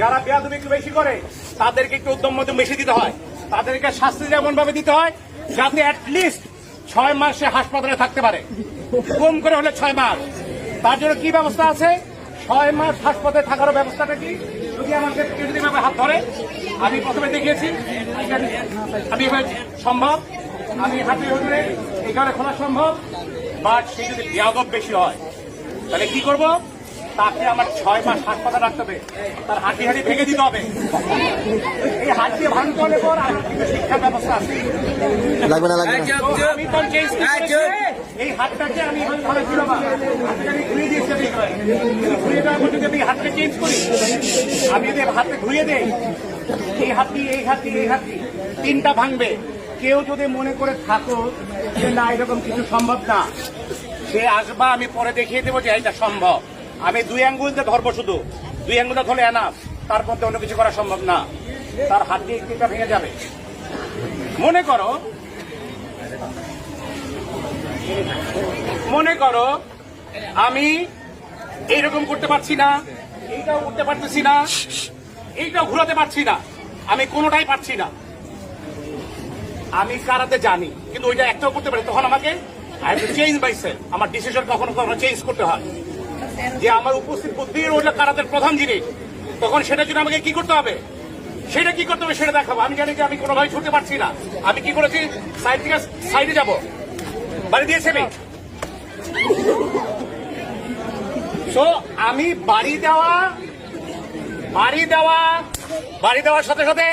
যারা বেয়াদবি একটু বেশি করে, তাদেরকে একটু উদ্যম মধ্যম বেশি দিতে হয়। তাদেরকে শাস্তি যেমন ভাবে দিতে হয়, যাতে অ্যাটলিস্ট ছয় মাস সে হাসপাতালে থাকতে পারে। কম করে হলে ছয় মাস। তার জন্য কি ব্যবস্থা আছে? ছয় মাস হাসপাতালে থাকার ব্যবস্থাটা কি? যদি আমাকে কেউ যদি হাত ধরে, আমি প্রথমে দেখিয়েছি, আমি সম্ভব। আমি হাতে ধরে এখানে খোলা সম্ভব। বাট সে যদি বেশি হয়, তাহলে কি করব? তাকে আমার ছয় মাস হাসপাতাল রাখতে হবে। তার হাঁটি হাঁটি ভেঙে দিতে হবে। এই হাত দিয়ে ভাঙতে হলে পর আমার কিন্তু শিক্ষা ব্যবস্থা আছে। লাগবে না লাগবে এই হাতটাকে আমি এভাবে ধরে ছিল না। আমি ঘুরিয়ে দিয়েছি আমি ঘুরিয়ে দেওয়ার পর যদি আমি হাতটা চেঞ্জ করি আমি যদি হাতটা ঘুরিয়ে দেই এই হাতটি এই হাতটি এই হাতটি তিনটা ভাঙবে। কেউ যদি মনে করে থাকো যে না এরকম কিছু সম্ভব না সে আসবা আমি পরে দেখিয়ে দেবো যে এটা সম্ভব। আমি দুই আঙ্গুলতে ধরবো শুধু। দুই আঙ্গুলটা ধরে এনাফ তার মধ্যে অন্য কিছু করা সম্ভব না। তার হাত দিয়ে ভেঙে যাবে। মনে করো মনে করো, আমি এইরকম করতে পারছি না, এইটাও করতে পারতেছি না, এইটাও ঘুরাতে পারছি না, আমি কোনোটাই পারছি না। আমি কারাতে জানি, কিন্তু ওইটা একটাও করতে পারি তখন আমাকে আই চেঞ্জ মাইসেল আমার ডিসিশন কখনো কখনো চেঞ্জ করতে হয়। যে আমার উপস্থিত বুদ্ধি ওইটা কারাতের প্রধান জিনিস তখন সেটার জন্য আমাকে কি করতে হবে? সেটা কি করতে হবে সেটা দেখাবো। আমি জানি যে আমি কোনোভাবে ছুটতে পারছি না। আমি কি করেছি? সাইড থেকে সাইডে যাব। বাড়ি দিয়েছে আমি তো আমি বাড়ি দেওয়া বাড়ি দেওয়া বাড়ি দেওয়ার সাথে সাথে?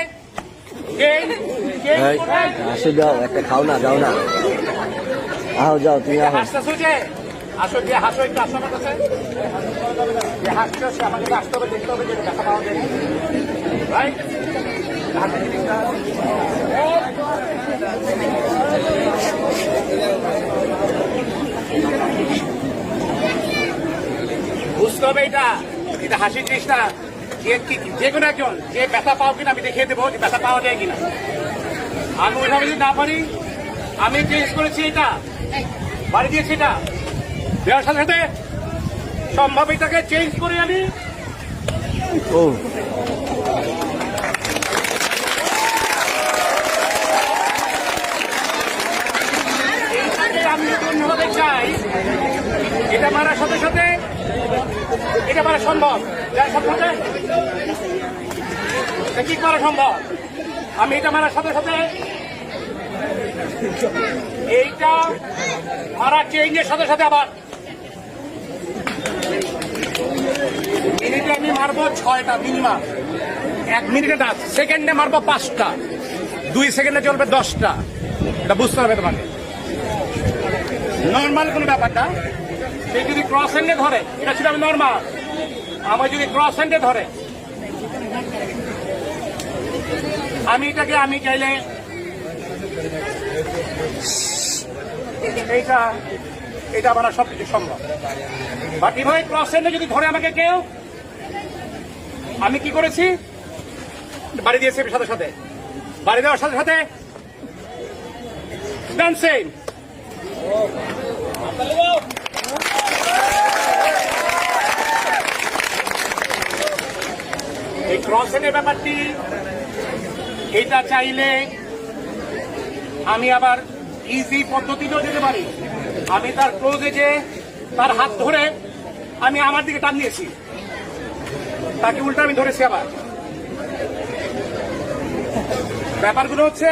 আসো যাও একটা খাও না যাও না। আহ যাও তুমি যে? আসো যে হাসো, একটু আসো আমার যে হাসছো, সে আমাকে আসতে হবে, দেখতে হবে, যে দেখা পাওয়া যায় রাইট বুঝতে হবে এটা। এটা হাসির জিনিসটা। যে যে কোনো একজন, যে ব্যথা পাও কিনা, আমি দেখিয়ে দেবো যে ব্যথা পাওয়া যায় কিনা। আমি ওইভাবে যদি না পারি, আমি চেঞ্জ করেছি এটা, বাড়ি দিয়েছি এটা দেওয়ার সাথে সাথে সম্ভব এটাকে চেঞ্জ করে আমি ও। চাই। এটা মারার সাথে সাথে এটা মারা সম্ভব। যার সাথে সাথে কি করা সম্ভব? আমি এটা মারার সাথে সাথে এইটা মারা চেঞ্জের সাথে সাথে আবার মিনিটে আমি মারবো ছয়টা মিনিমাম। এক মিনিটে না সেকেন্ডে মারবো পাঁচটা। দুই সেকেন্ডে চলবে দশটা। এটা বুঝতে হবে তোমাকে। নর্মাল কোনো ব্যাপারটা। সে যদি ক্রস হ্যান্ডে ধরে, এটা ছিল আমি নর্মাল আমার যদি ক্রস হ্যান্ডে ধরে, আমি এটাকে, আমি চাইলে এইটা এটা আমার সব কিছু সম্ভব বাট এভাবে ক্রস হ্যান্ডে যদি ধরে আমাকে কেউ আমি কি করেছি? বাড়ি দিয়েছি সাথে সাথে। বাড়ি দেওয়ার সাথে সাথে এই ক্রসেনের ব্যাপারটি এটা চাইলে আমি আবার ইজি পদ্ধতিতেও যেতে পারি। আমি তার ক্লোজে যে তার হাত ধরে আমি আমার দিকে টান দিয়েছি। তাকে উল্টা আমি ধরেছি আবার। ব্যাপারগুলো হচ্ছে